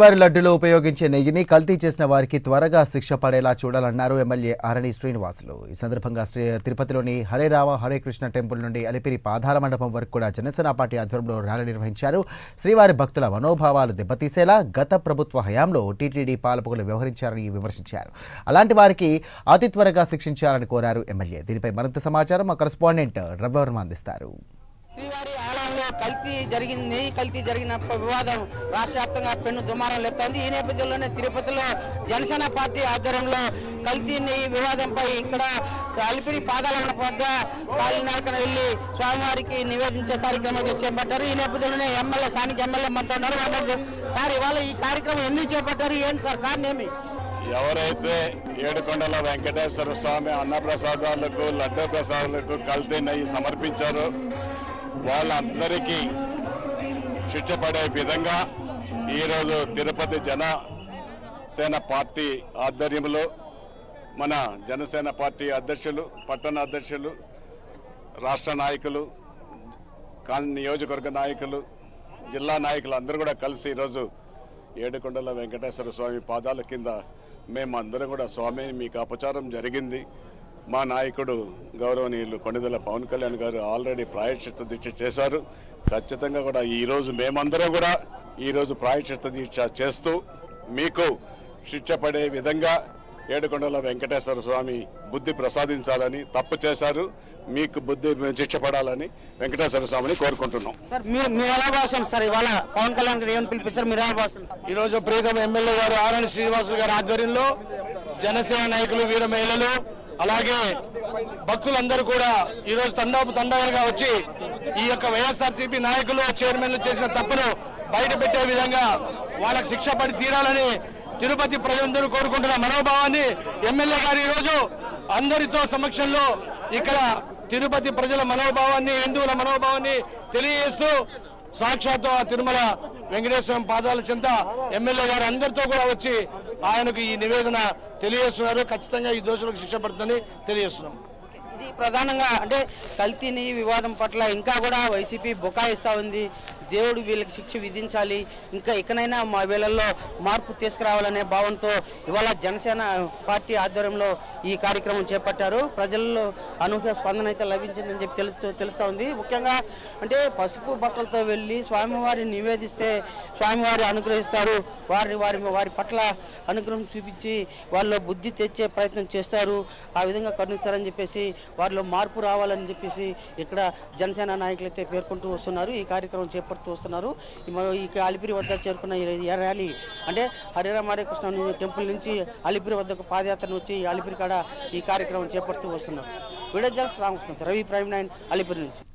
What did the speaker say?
వారి లడ్డులో ఉపయోగించే నెయ్యిని కల్తీ చేసిన వారికి త్వరగా శిక్ష పడేలా చూడాలన్నారు ఎమ్మెల్యే ఆరణి శ్రీనివాసులు. ఈ సందర్భంగా శ్రీ తిరుపతిలోని హరే రామ హరే కృష్ణ టెంపుల్ నుండి అలిపిరి పాదాల మండపం వరకు కూడా జనసేన పార్టీ ఆధ్వర్యంలో ర్యాలీ నిర్వహించారు. శ్రీవారి భక్తుల మనోభావాలు దెబ్బతీసేలా గత ప్రభుత్వ హయాంలో టీటీడీ పాలకులు వ్యవహరించారని విమర్శించారు. అలాంటి వారికి అతి త్వరగా శిక్షించాలని కోరారు ఎమ్మెల్యే. దీనిపై మరింత సమాచారం మా కరెస్పాండెంట్ రవివర్మ అందిస్తారు. శ్రీవారి కల్తీ జరిగింది కల్తీ జరిగిన వివాదం రాష్ట్ర వ్యాప్తంగా పెన్ను దుమారం లేపుతోంది. ఈ నేపథ్యంలోనే తిరుపతిలో జనసేన పార్టీ ఆధ్వర్యంలో కల్తీ నెయ్యి వివాదంపై ఇక్కడ అలిపిరి పాదాల వద్ద కాలినడకన వెళ్ళి స్వామివారికి నివేదించే కార్యక్రమం చేపట్టారు. ఈ నేపథ్యంలోనే ఎమ్మెల్యే స్థానిక ఎమ్మెల్యే మనతో ఉన్నారు. వాళ్ళు సార్ ఇవాళ ఈ కార్యక్రమం ఎందుకు చేపట్టారు? ఏంటి సార్ కారణం ఏమి? ఎవరైతే ఏడుకొండల వెంకటేశ్వర స్వామి అన్నప్రసాదాలకు లడ్డూ ప్రసాదాలకు కల్తీ నెయ్యి సమర్పించారో వాళ్ళందరికీ శిక్ష పడే విధంగా ఈరోజు తిరుపతి జనసేన పార్టీ ఆధ్వర్యంలో మన జనసేన పార్టీ అధ్యక్షులు పట్టణ అధ్యక్షులు రాష్ట్ర నాయకులు నియోజకవర్గ నాయకులు జిల్లా నాయకులు అందరూ కూడా కలిసి ఈరోజు ఏడుకొండల వెంకటేశ్వర స్వామి పాదాల కింద మేము కూడా స్వామి మీకు అపచారం జరిగింది. మా నాయకుడు గౌరవనీయులు కొణిదెల పవన్ కళ్యాణ్ గారు ఆల్రెడీ ప్రాయశ్చిత్త దీక్ష చేశారు. ఖచ్చితంగా కూడా ఈరోజు మేమందరం కూడా ఈరోజు ప్రాయశ్చిత్త దీక్ష చేస్తూ మీకు శిక్ష పడే విధంగా ఏడుకొండల వెంకటేశ్వర స్వామి బుద్ధి ప్రసాదించాలని తప్పు చేశారు. మీకు బుద్ధి శిక్ష పడాలని వెంకటేశ్వర స్వామిని కోరుకుంటున్నాం. సార్ మీరు మీరు ఎలా భాషం సార్ ఇవాళ పవన్ కళ్యాణ్ పిలిపించారు? మీరు ఎలా భాషం ఈరోజు ప్రీతం ఎమ్మెల్యే గారు ఆరణి శ్రీనివాసులు గారి ఆధ్వర్యంలో జనసేన నాయకులు వీర మహిళలు అలాగే భక్తులందరూ కూడా ఈరోజు తండాపు తండాలుగా వచ్చి ఈ యొక్క వైఎస్ఆర్సీపీ నాయకులు చైర్మన్లు చేసిన తప్పును బయట పెట్టే విధంగా వాళ్ళకు శిక్ష పడి తీరాలని తిరుపతి ప్రజలందరూ కోరుకుంటున్న మనోభావాన్ని ఎమ్మెల్యే గారు ఈరోజు అందరితో సమక్షంలో ఇక్కడ తిరుపతి ప్రజల మనోభావాన్ని హిందువుల మనోభావాన్ని తెలియజేస్తూ సాక్షాత్తు ఆ తిరుమల వెంకటేశ్వరం పాదాల చెంత ఎమ్మెల్యే గారు అందరితో కూడా వచ్చి ఆయనకు ఈ నివేదన తెలియజేస్తున్నారు. ఖచ్చితంగా ఈ దోషులకు శిక్ష పడుతుందని తెలియజేస్తున్నాం. ఇది ప్రధానంగా అంటే కల్తీని వివాదం పట్ల ఇంకా కూడా వైసీపీ బుకాయిస్తూ ఉంది. దేవుడు వీళ్ళకి శిక్ష విధించాలి. ఇంకా ఇకనైనా మా వీళ్ళల్లో మార్పు తీసుకురావాలనే భావంతో ఇవాళ జనసేన పార్టీ ఆధ్వర్యంలో ఈ కార్యక్రమం చేపట్టారు. ప్రజల్లో అనూహ్య స్పందన అయితే లభించిందని చెప్పి తెలుస్తూ తెలుస్తూ ఉంది. ముఖ్యంగా అంటే పసుపు బట్టలతో వెళ్ళి స్వామివారిని నివేదిస్తే స్వామివారి అనుగ్రహిస్తారు. వారి వారి వారి పట్ల అనుగ్రహం చూపించి వాళ్ళు బుద్ధి తెచ్చే ప్రయత్నం చేస్తారు. ఆ విధంగా కరుణిస్తారని చెప్పేసి వారిలో మార్పు రావాలని చెప్పేసి ఇక్కడ జనసేన నాయకులు అయితే పేర్కొంటూ వస్తున్నారు. ఈ కార్యక్రమం చేపడుతూ వస్తున్నారు ఈ అలిపిరి వద్ద చేరుకున్న ర్యాలీ అంటే హరిరామారే కృష్ణ టెంపుల్ నుంచి అలిపిరి వద్దకు పాదయాత్రను వచ్చి అలిపిరి కాడ ఈ కార్యక్రమం చేపడుతూ వస్తున్నారు. Video journalist Ramakrishna Ravi prime nine Alipiri నుంచి.